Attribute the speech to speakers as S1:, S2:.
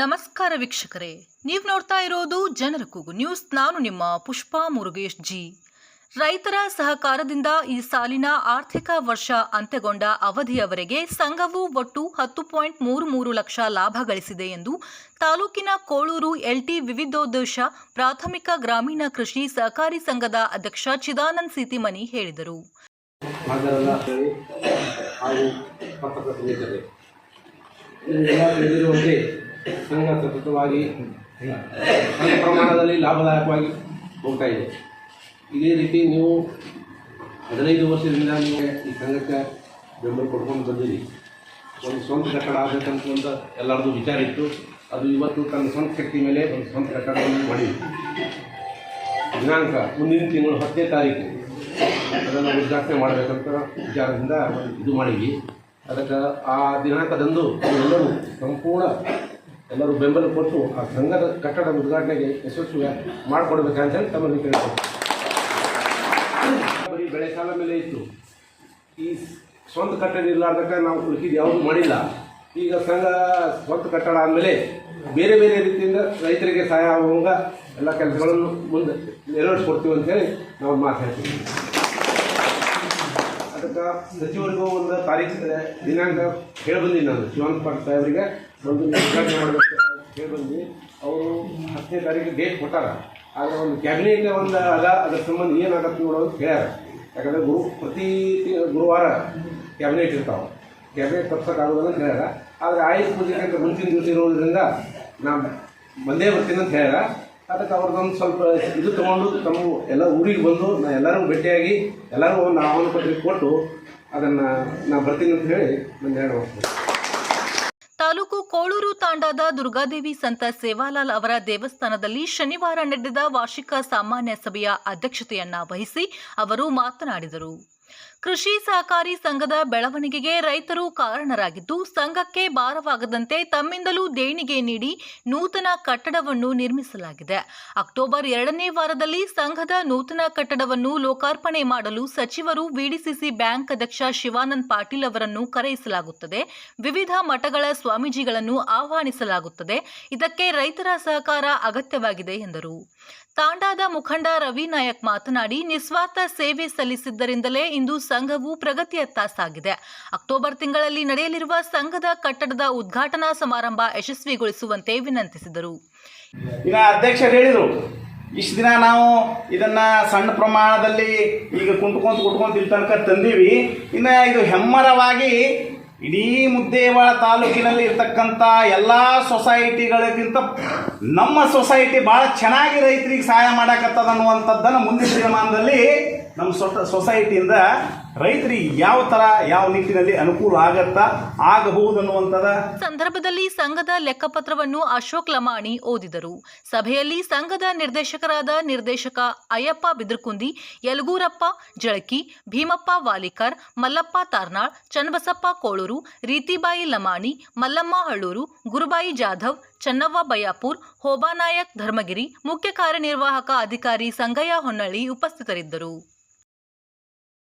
S1: ನಮಸ್ಕಾರ ವೀಕ್ಷಕರೇ, ನೀವು ನೋಡ್ತಾ ಇರೋದು ಜನರ ಕೂಗು ನ್ಯೂಸ್. ನಾನು ನಿಮ್ಮ ಪುಷ್ಪಾ ಮುರುಗೇಶ್ ಜಿ. ರೈತರ ಸಹಕಾರದಿಂದ ಈ ಸಾಲಿನ ಆರ್ಥಿಕ ವರ್ಷ ಅಂತ್ಯಗೊಂಡ ಅವಧಿಯವರೆಗೆ ಸಂಘವು ಒಟ್ಟು ಹತ್ತು ಪಾಯಿಂಟ್ ಮೂರು ಮೂರು ಲಕ್ಷ ಲಾಭ ಗಳಿಸಿದೆ ಎಂದು ತಾಲೂಕಿನ ಕೋಳೂರು ಎಲ್ಟಿ ವಿವಿಧೋದ್ದೇಶ ಪ್ರಾಥಮಿಕ ಗ್ರಾಮೀಣ ಕೃಷಿ ಸಹಕಾರಿ ಸಂಘದ ಅಧ್ಯಕ್ಷ ಚಿದಾನಂದ್ ಸೀತಿಮನಿ ಹೇಳಿದರು.
S2: ಸಂಘ ಸತತವಾಗಿ ಸಣ್ಣ ಪ್ರಮಾಣದಲ್ಲಿ ಲಾಭದಾಯಕವಾಗಿ ಹೋಗ್ತಾ ಇದೆ. ಇದೇ ರೀತಿ ನೀವು ಹದಿನೈದು ವರ್ಷದಿಂದ ನಿಮಗೆ ಈ ಸಂಘಕ್ಕೆ ಬೆಂಬಲ ಕೊಡ್ಕೊಂಡು ಬಂದಿರಿ. ಒಂದು ಸ್ವಂತ ಕಟ್ಟಡ ಆಗಬೇಕಂತ ಎಲ್ಲರದ್ದು ವಿಚಾರ ಇತ್ತು. ಅದು ಇವತ್ತು ತನ್ನ ಸ್ವಂತ ಶಕ್ತಿ ಮೇಲೆ ಒಂದು ಸ್ವಂತ ಕಟ್ಟಡವನ್ನು ಮಾಡಿದೆ ದಿನಾಂಕ ಮುಂದಿನ ತಿಂಗಳು ಹತ್ತನೇ ತಾರೀಕು. ಅದನ್ನು ಉದ್ಘಾಟನೆ ಮಾಡಬೇಕಂತ ವಿಚಾರದಿಂದ ಇದು ಮಾಡಿದ್ವಿ. ಅದಕ್ಕೆ ಆ ದಿನಾಂಕದಂದು ಎಲ್ಲರೂ ಸಂಪೂರ್ಣ ಎಲ್ಲರೂ ಬೆಂಬಲ ಕೊಟ್ಟು ಆ ಸಂಘದ ಕಟ್ಟಡ ಉದ್ಘಾಟನೆಗೆ ಯಶಸ್ವಿ ಮಾಡಿಕೊಡ್ಬೇಕಂತ ಹೇಳಿ ತಮ್ಮಲ್ಲಿ ಕೇಳ್ತಾರೆ ಬರೀ ಬೆಳೆ ಸಾಲ ಮೇಲೆ ಇತ್ತು. ಈ ಸ್ವಂತ ಕಟ್ಟಡ ಇರಲಾರ್ದಕ್ಕೆ ನಾವು ಉಳಿಕಿದ್ದು ಯಾವುದೂ ಮಾಡಿಲ್ಲ. ಈಗ ಸಂಘ ಸ್ವಂತ ಕಟ್ಟಡ ಆದಮೇಲೆ ಬೇರೆ ಬೇರೆ ರೀತಿಯಿಂದ ರೈತರಿಗೆ ಸಹಾಯ ಆಗುವಂಗ ಎಲ್ಲ ಕೆಲಸಗಳನ್ನು ಮುಂದೆ ನೆರವೇರಿಸ್ಕೊಡ್ತೀವಿ ಅಂತೇಳಿ ನಾವು ಮಾತಾಡ್ತೀವಿ. ಅದಕ್ಕೆ ಸಚಿವರಿಗೂ ಒಂದು ತಾರೀಕು ದಿನಾಂಕ ಹೇಳಿ ಬಂದಿದ್ದೀನಿ ನಾನು, ಶಿವಾನಂದ ಪಾಟೀಲ್ ಸಾಹೇಬರಿಗೆ. ಒಂದು ಉದ್ಘಾಟನೆ ಮಾಡಬೇಕು ಅವರು ಹತ್ತನೇ ತಾರೀಕು ಡೇಟ್ ಕೊಟ್ಟಾರ. ಆದರೆ ಒಂದು ಕ್ಯಾಬಿನೆಟ್ ಒಂದು ಅದ, ಅದ್ರ ಸಂಬಂಧ ಏನಾಗತ್ತೆ ನೋಡೋದು ಕೇಳ್ಯಾರ ಯಾಕಂದರೆ ಗುರು, ಪ್ರತಿ ಗುರುವಾರ ಕ್ಯಾಬಿನೆಟ್ ಇರ್ತಾವೆ. ಕ್ಯಾಬಿನೆಟ್ ತರ್ಸೋಕ್ಕಾಗೋದನ್ನು ಅಂತ ಆದರೆ ಆಯುಷ್ ಪೂಜೆಗೆ ಮುಂಚಿನ ದಿವಸ ಇರೋದ್ರಿಂದ ನಾನು ಬಂದೇ ಬರ್ತೀನಿ ಅಂತ ಹೇಳ್ಯಾರ. ಅದಕ್ಕೆ ಅವ್ರದ್ದೊಂದು ಸ್ವಲ್ಪ ಇದು ತೊಗೊಂಡು ತಮ್ಮ ಎಲ್ಲ ಊರಿಗೆ ಬಂದು ನಾನು ಎಲ್ಲರಿಗೂ ಭೇಟಿಯಾಗಿ ಎಲ್ಲರಿಗೂ ಒಂದು ಆಹ್ವಾನ ಪತ್ರಿಕೆ ಕೊಟ್ಟು ಅದನ್ನು ನಾನು ಬರ್ತೀನಿ ಅಂತ ಹೇಳಿ ನಾನು ಹೇಳ್ಬೋದು
S1: ತಾಲೂಕು ಕೋಳೂರು ತಾಂಡಾದ ದುರ್ಗಾದೇವಿ ಸಂತ ಸೇವಾಲಾಲ್ ಅವರ ದೇವಸ್ಥಾನದಲ್ಲಿ ಶನಿವಾರ ನಡೆದ ವಾರ್ಷಿಕ ಸಾಮಾನ್ಯ ಸಭೆಯ ಅಧ್ಯಕ್ಷತೆಯನ್ನ ವಹಿಸಿ ಅವರು ಮಾತನಾಡಿದರು. ಕೃಷಿ ಸಹಕಾರಿ ಸಂಘದ ಬೆಳವಣಿಗೆಗೆ ರೈತರು ಕಾರಣರಾಗಿದ್ದು, ಸಂಘಕ್ಕೆ ಭಾರವಾಗದಂತೆ ತಮ್ಮಿಂದಲೂ ದೇಣಿಗೆ ನೀಡಿ ನೂತನ ಕಟ್ಟಡವನ್ನು ನಿರ್ಮಿಸಲಾಗಿದೆ. ಅಕ್ಟೋಬರ್ ಎರಡನೇ ವಾರದಲ್ಲಿ ಸಂಘದ ನೂತನ ಕಟ್ಟಡವನ್ನು ಲೋಕಾರ್ಪಣೆ ಮಾಡಲು ಸಚಿವರು ವಿಡಿಸಿಸಿ ಬ್ಯಾಂಕ್ ಅಧ್ಯಕ್ಷ ಶಿವಾನಂದ್ ಪಾಟೀಲ್ ಅವರನ್ನು ಕರೆಯಿಸಲಾಗುತ್ತದೆ. ವಿವಿಧ ಮಠಗಳ ಸ್ವಾಮೀಜಿಗಳನ್ನು ಆಹ್ವಾನಿಸಲಾಗುತ್ತದೆ. ಇದಕ್ಕೆ ರೈತರ ಸಹಕಾರ ಅಗತ್ಯವಾಗಿದೆ ಎಂದರು. ತಾಂಡಾದ ಮುಖಂಡ ರವಿ ನಾಯಕ್ ಮಾತನಾಡಿ, ನಿಸ್ವಾರ್ಥ ಸೇವೆ ಸಲ್ಲಿಸಿದ್ದರಿಂದಲೇ ಇಂದು ಸಂಘವು ಪ್ರಗತಿಯತ್ತ ಸಾಗಿದೆ. ಅಕ್ಟೋಬರ್ ತಿಂಗಳಲ್ಲಿ ನಡೆಯಲಿರುವ ಸಂಘದ ಕಟ್ಟಡದ ಉದ್ಘಾಟನಾ ಸಮಾರಂಭ ಯಶಸ್ವಿಗೊಳಿಸುವಂತೆ ವಿನಂತಿಸಿದರು.
S3: ಅಧ್ಯಕ್ಷರು ಹೇಳಿದರು, ಇಷ್ಟು ದಿನ ನಾವು ಇದನ್ನ ಸಣ್ಣ ಪ್ರಮಾಣದಲ್ಲಿ ಈಗ ಕುಂಟ್ಕೊಂತ ಕುಟ್ಕೊಂತ ಇಲ್ಲಿ ತನಕ ತಂದೀವಿ. ಇನ್ನ ಇದು ಹೆಮ್ಮರವಾಗಿ ಇಡೀ ಮುದ್ದೇವಾಳ ತಾಲೂಕಿನಲ್ಲಿ ಇರ್ತಕ್ಕಂಥ ಎಲ್ಲ ಸೊಸೈಟಿಗಳಿಗಿಂತ ನಮ್ಮ ಸೊಸೈಟಿ ಭಾಳ ಚೆನ್ನಾಗಿ ರೈತರಿಗೆ ಸಹಾಯ ಮಾಡಕತ್ತದ ಅನ್ನುವಂಥದ್ದನ್ನು ಮುಂದಿನ ದಿನಮಾನದಲ್ಲಿ ನಮ್ಮ ಸೊಸ ಸೊಸೈಟಿಯಿಂದ ರೈತರಿಗೆ ಯಾವ ತರ ಯಾವ ನಿಟ್ಟಿನಲ್ಲಿ ಅನುಕೂಲ ಆಗತ್ತಾ ಆಗಬಹುದು ಅನ್ನುವಂಥದ್ದು
S1: ಸಂದರ್ಭದಲ್ಲಿ ಸಂಘದ ಲೆಕ್ಕಪತ್ರವನ್ನು ಅಶೋಕ್ ಲಮಾಣಿ ಓದಿದರು. ಸಭೆಯಲ್ಲಿ ಸಂಘದ ನಿರ್ದೇಶಕರಾದ ನಿರ್ದೇಶಕ ಅಯ್ಯಪ್ಪ ಬಿದ್ರಕುಂದಿ, ಯಲಗೂರಪ್ಪ ಜಳಕಿ, ಭೀಮಪ್ಪ ವಾಲಿಕರ್, ಮಲ್ಲಪ್ಪ ತಾರ್ನಾಳ್, ಚನ್ನಬಸಪ್ಪ ಕೋಳೂರು, ರೀತಿಬಾಯಿ ಲಮಾಣಿ, ಮಲ್ಲಮ್ಮ ಹಳ್ಳೂರು, ಗುರುಬಾಯಿ ಜಾಧವ್, ಚನ್ನವ್ವ ಬಯಾಪುರ್, ಹೋಬಾನಾಯಕ್ ಧರ್ಮಗಿರಿ, ಮುಖ್ಯ ಕಾರ್ಯನಿರ್ವಾಹಕ ಅಧಿಕಾರಿ ಸಂಗಯ್ಯ ಹೊನ್ನಳ್ಳಿ ಉಪಸ್ಥಿತರಿದ್ದರು.